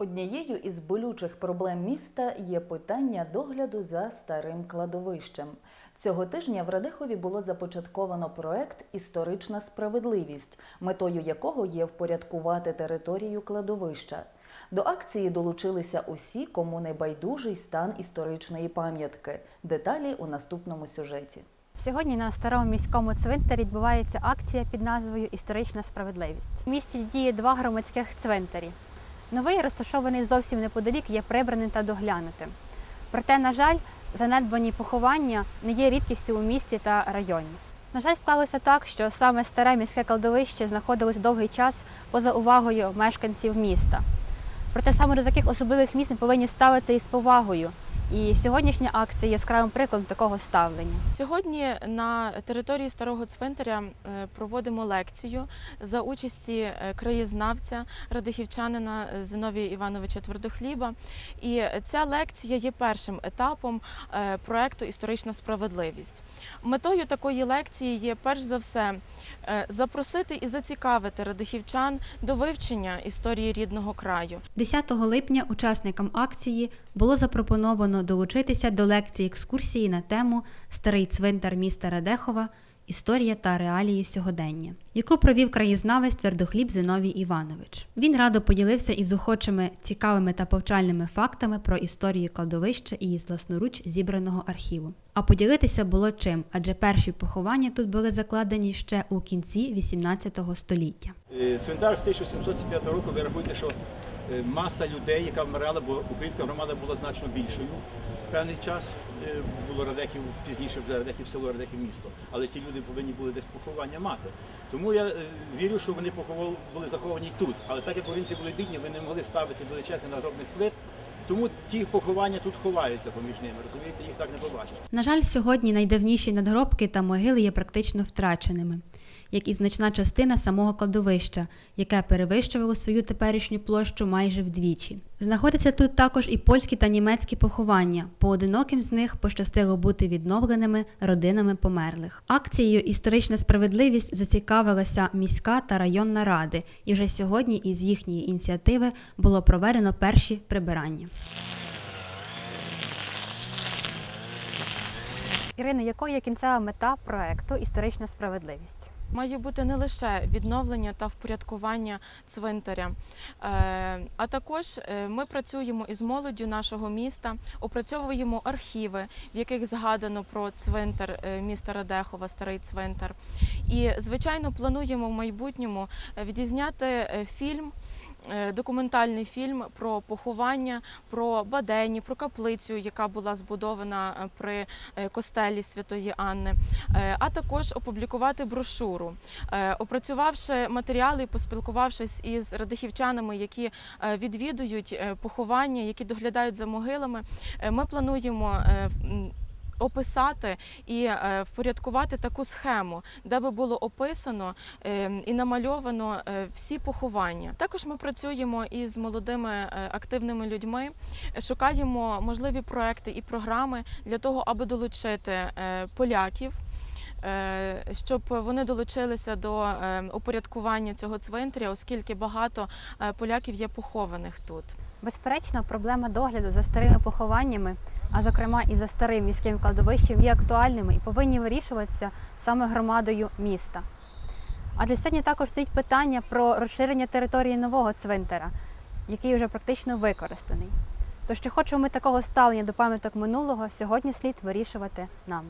Однією із болючих проблем міста є питання догляду за старим кладовищем. Цього тижня в Радехові було започатковано проект Історична справедливість, метою якого є впорядкувати територію кладовища. До акції долучилися усі, кому не байдужий стан історичної пам'ятки. Деталі у наступному сюжеті. Сьогодні на старому міському цвинтарі відбувається акція під назвою Історична справедливість. В місті діє два громадських цвинтарі. Новий, розташований зовсім неподалік, є прибраним та доглянутим. Проте, на жаль, занедбані поховання не є рідкістю у місті та районі. На жаль, склалося так, що саме старе міське кладовище знаходилось довгий час поза увагою мешканців міста. Проте саме до таких особливих місць ми повинні ставитися із повагою. І сьогоднішня акція є яскравим прикладом такого ставлення. Сьогодні на території старого цвинтаря е, проводимо лекцію за участі е, краєзнавця радихівчанина Зиновія Івановича Твердохліба. І ця лекція є першим етапом е, проекту Історична справедливість. Метою такої лекції є перш за все е, запросити і зацікавити радихівчан до вивчення історії рідного краю. 10 липня учасникам акції було запропоновано долучитися до лекції екскурсії на тему Старий цвинтар міста Радехова. Історія та реалії сьогодення, яку провів краєзнавець Твердохліб Зиновій Іванович. Він радо поділився із охочими цікавими та повчальними фактами про історію кладовища і із власноруч зібраного архіву. А поділитися було чим, адже перші поховання тут були закладені ще у кінці 18 століття. Е, Цвинтар з 1775 року, ви рахуєте, що маса людей, яка вмирала, бо українська громада була значно більшою. Певний час е, було Радехів, пізніше вже Радехів село, Радехів місто. Але ті люди повинні були десь поховання мати. Тому я е, вірю, що вони поховали, були заховані тут. Але так як українці були бідні, ви не могли ставити величезних надгробних плит. Тому ті поховання тут ховаються поміж ними, розумієте, їх так не побачиш. На жаль, сьогодні найдавніші надгробки та могили є практично втраченими, як і значна частина самого кладовища, яке перевищувало свою теперішню площу майже вдвічі. Знаходяться тут також і польські та німецькі поховання. Поодиноким з них пощастило бути відновленими родинами померлих. Акцією Історична справедливість зацікавилася міська та районна ради, і вже сьогодні із їхньої ініціативи було проведено перші прибирання. Ірина, якою є кінцева мета проекту Історична справедливість? Має бути не лише відновлення та впорядкування цвинтаря, е, а також е, ми працюємо із молоддю нашого міста, опрацьовуємо архіви, в яких згадано про цвинтар е, міста Радехова, старий цвинтар. І, звичайно, плануємо в майбутньому відізняти фільм. Е, Документальний фільм про поховання, про Бадені, про каплицю, яка була збудована е, при е, костелі Святої Анни, а також опублікувати брошуру. Опрацювавши матеріали поспілкувавшись із радихівчанами, які відвідують поховання, які доглядають за могилами, ми плануємо. Описати і е, впорядкувати таку схему, де би було описано е, і намальовано е, всі поховання. Також ми працюємо із молодими активними людьми, шукаємо можливі проекти і програми для того, аби долучити поляків. Е, Щоб вони долучилися до е, упорядкування цього цвинтаря, оскільки багато е, поляків є похованих тут. Безперечно, проблема догляду за старими похованнями, а зокрема і за старим міським кладовищем, є актуальними і повинні вирішуватися саме громадою міста. Адже сьогодні також стоїть питання про розширення території нового цвинтара, який вже практично використаний. Тож, чи хочемо ми такого ставлення до пам'яток минулого, сьогодні слід вирішувати нам.